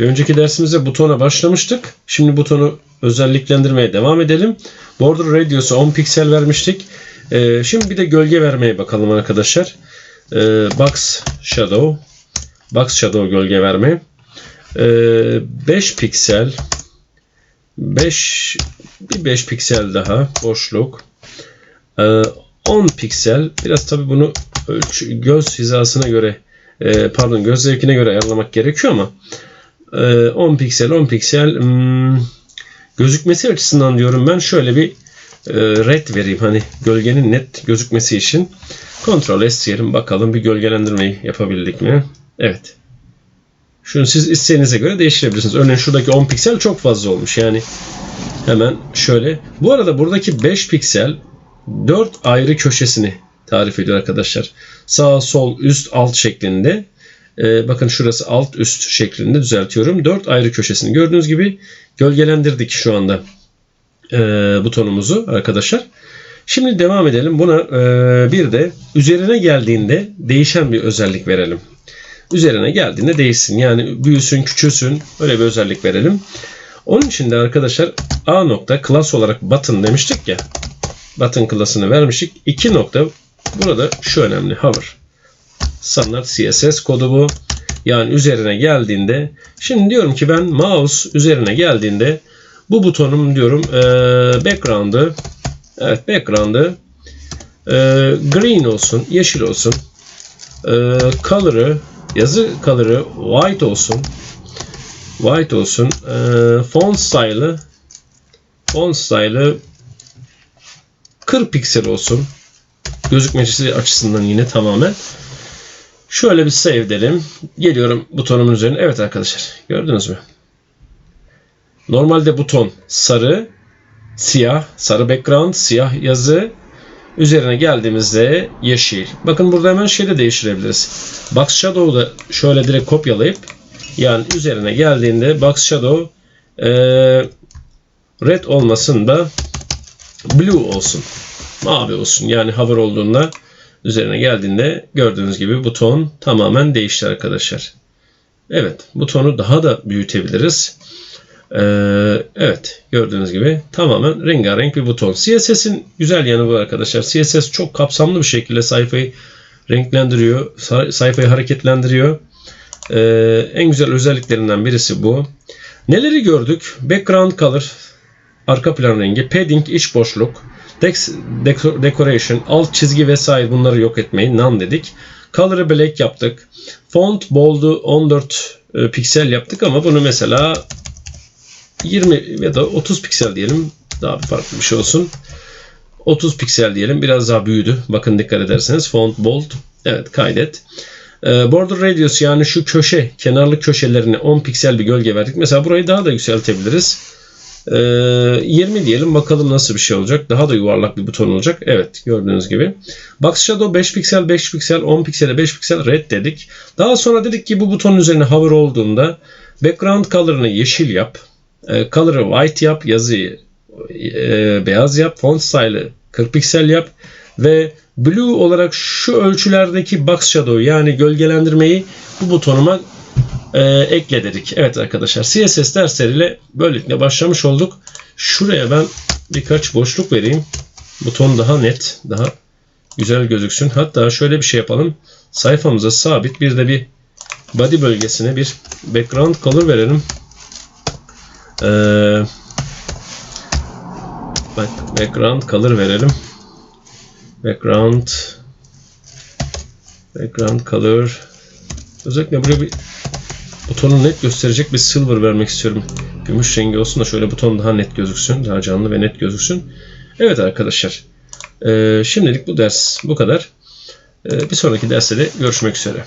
Bir önceki dersimizde butona başlamıştık. Şimdi butonu özelliklendirmeye devam edelim. Border radius'u 10 piksel vermiştik. Ee, şimdi bir de gölge vermeye bakalım arkadaşlar. Ee, box shadow. Box shadow gölge verme. Ee, 5 piksel 5 bir 5 piksel daha boşluk. Ee, 10 piksel biraz tabi bunu göz hizasına göre e, pardon göz zevkine göre ayarlamak gerekiyor ama 10 piksel 10 piksel hmm, gözükmesi açısından diyorum ben şöyle bir e, red vereyim hani gölgenin net gözükmesi için Ctrl S diyelim bakalım bir gölgelendirmeyi yapabildik mi? Evet. Şunu siz isteğinize göre değiştirebilirsiniz. Örneğin şuradaki 10 piksel çok fazla olmuş. Yani hemen şöyle. Bu arada buradaki 5 piksel 4 ayrı köşesini tarif ediyor arkadaşlar. Sağ, sol, üst, alt şeklinde. Ee, bakın şurası alt, üst şeklinde düzeltiyorum. 4 ayrı köşesini gördüğünüz gibi gölgelendirdik şu anda e, butonumuzu arkadaşlar. Şimdi devam edelim. Buna e, bir de üzerine geldiğinde değişen bir özellik verelim. Üzerine geldiğinde değişsin. Yani büyüsün, küçülsün. Öyle bir özellik verelim. Onun için de arkadaşlar A nokta class olarak button demiştik ya. Button class'ını vermiştik. 2 nokta burada şu önemli hover. Standart CSS kodu bu. Yani üzerine geldiğinde şimdi diyorum ki ben mouse üzerine geldiğinde bu butonum diyorum e, background'ı evet background'ı e, green olsun, yeşil olsun. E, color'ı yazı color'ı white olsun. White olsun. E, font style'ı font style'ı 40 piksel olsun. Gözükmesi açısından yine tamamen. Şöyle bir save edelim. Geliyorum butonumun üzerine. Evet arkadaşlar gördünüz mü? Normalde buton sarı, siyah, sarı background, siyah yazı. Üzerine geldiğimizde yeşil. Bakın burada hemen şeyi de değiştirebiliriz. Box Shadow'u da şöyle direkt kopyalayıp yani üzerine geldiğinde Box Shadow e, red olmasın da blue olsun. Mavi olsun. Yani hover olduğunda üzerine geldiğinde gördüğünüz gibi buton tamamen değişti arkadaşlar. Evet butonu daha da büyütebiliriz. Ee, evet gördüğünüz gibi tamamen rengarenk bir buton. CSS'in güzel yanı bu arkadaşlar. CSS çok kapsamlı bir şekilde sayfayı renklendiriyor. Sayfayı hareketlendiriyor. Ee, en güzel özelliklerinden birisi bu. Neleri gördük? Background color, arka plan rengi, padding, iç boşluk, decoration, alt çizgi vesaire bunları yok etmeyin. None dedik. Color'ı black yaptık. Font bold'u 14 e, piksel yaptık ama bunu mesela 20 ya da 30 piksel diyelim. Daha farklı bir şey olsun. 30 piksel diyelim. Biraz daha büyüdü. Bakın dikkat ederseniz. Font bold. Evet kaydet. E, border radius yani şu köşe, kenarlı köşelerine 10 piksel bir gölge verdik. Mesela burayı daha da yükseltebiliriz. 20 diyelim bakalım nasıl bir şey olacak. Daha da yuvarlak bir buton olacak. Evet gördüğünüz gibi. Box Shadow 5 piksel 5 piksel 10 piksele 5 piksel red dedik. Daha sonra dedik ki bu butonun üzerine hover olduğunda background color'ını yeşil yap. Color'ı white yap. Yazıyı e, beyaz yap. Font style'ı 40 piksel yap. Ve blue olarak şu ölçülerdeki box shadow yani gölgelendirmeyi bu butonuma e, ekle dedik. Evet arkadaşlar CSS dersleriyle böylelikle başlamış olduk. Şuraya ben birkaç boşluk vereyim. Buton daha net, daha güzel gözüksün. Hatta şöyle bir şey yapalım. Sayfamıza sabit bir de bir body bölgesine bir background color verelim. Ee, background color verelim. Background background color özellikle buraya bir butonu net gösterecek bir silver vermek istiyorum. Gümüş rengi olsun da şöyle buton daha net gözüksün. Daha canlı ve net gözüksün. Evet arkadaşlar. Şimdilik bu ders bu kadar. Bir sonraki derste de görüşmek üzere.